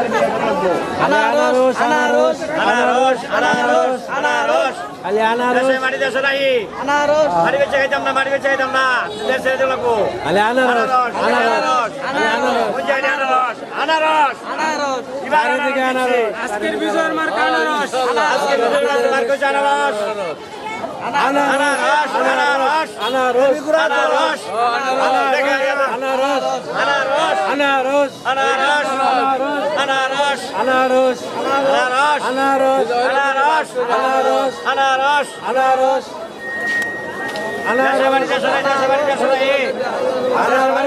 আনারস আনারস আনারস আনারস আনারস খালি আনারস মাটি দেশে নাই আনারস মাটি বেচে খাইতাম না মাটি বেচে খাইতাম না দেশে দিতে লাগবো খালি আনারস আনারস আনারস আনারস আনারস আনারস এবার আনারস আজকের বিজয়ের মার্ক আনারস আজকের বিজয়ের মার্ক আনারস আনারস আনারস আনারস আনারস আনারস। আনারস আনারস আনারস আনারস আনারস আনারস আনারস আনারস আনারস আনারস আনারস আনারস আনারস আনারস